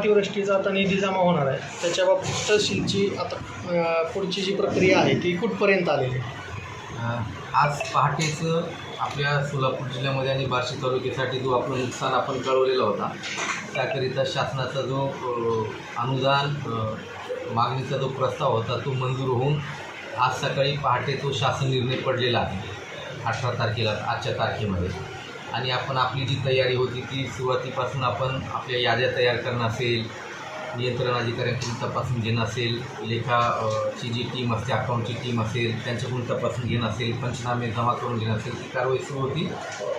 अतिवृष्टीचा आता निधी जमा होणार आहे त्याच्या बाबतीत तहसीलची आता पुढची जी प्रक्रिया आहे ती कुठपर्यंत आलेली आहे? आज पहाटेच आपल्या सोलापूर जिल्ह्यामध्ये आणि बार्शी तालुक्यासाठी जो आपलं नुकसान आपण कळवलेला होता त्याकरिता शासनाचा जो अनुदान मागणीचा जो प्रस्ताव होता तो मंजूर होऊन आज सकाळी पहाटे तो शासन निर्णय पडलेला आहे अठरा तारखेला आजच्या तारखेमध्ये आणि आपण आपली जी तयारी होती ती सुरुवातीपासून आपण आपल्या याद्या तयार करणं असेल नियंत्रण अधिकाऱ्यांकडून तपासून घेणं असेल लेखाची जी टीम असते अकाउंटची टीम असेल त्यांच्याकडून तपासून घेणं असेल पंचनामे जमा करून घेणं असेल ती कारवाई सुरू होती.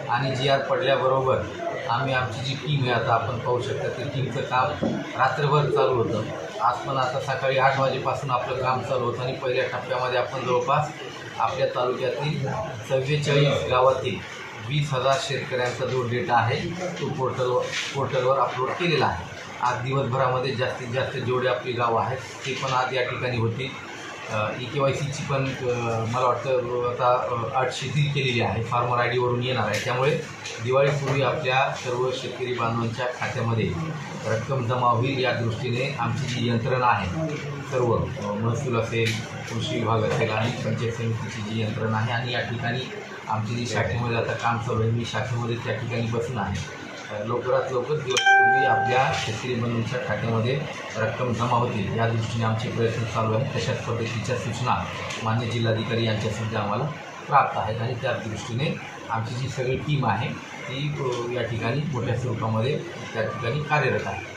आणि जी आर पडल्याबरोबर आम्ही आमची जी टीम आहे आता आपण पाहू शकता ते टीमचं काम रात्रभर चालू होतं. आज पण आता सकाळी आठ वाजेपासून आपलं काम चालू होतं आणि पहिल्या टप्प्यामध्ये आपण जवळपास आपल्या तालुक्यातील सव्वेचाळीस गावातील वीस हजार शेतकऱ्यांचा जो डेटा आहे तो पोर्टलवर पोर्टलवर अपलोड केलेला आहे. आज दिवसभरामध्ये जास्तीत जास्त जेवढे आपली गावं आहेत ते पण आज या ठिकाणी होती ई के वाय सीची पण मला वाटतं आता आठ अट शिथिल केलेली आहे. फार्मर आय डीवरून येणार आहे. त्यामुळे दिवाळीपूर्वी आपल्या सर्व शेतकरी बांधवांच्या खात्यामध्ये रक्कम जमा होईल या दृष्टीने आमची जी यंत्रणा आहे सर्व महसूल असेल कृषी विभाग असेल आणि पंचायत समितीची जी यंत्रणा आहे आणि या ठिकाणी आमची जी शाखेमध्ये आता काम चालू आहे मी शाखेमध्ये त्या ठिकाणी बसून आहे. लवकरात लवकर दिवसपूर्वी आपल्या शेतकरी बंधूंच्या खात्यामध्ये रक्कम जमा होतील. या दृष्टीने आमचे प्रयत्न चालू आहेत. तशाच पद्धतीच्या सूचना मान्य जिल्हाधिकारी यांच्या आम्हाला प्राप्त आहेत आणि त्या दृष्टीने आमची जी सगळी टीम आहे ती या ठिकाणी मोठ्या स्वरूपामध्ये त्या ठिकाणी कार्यरत आहे.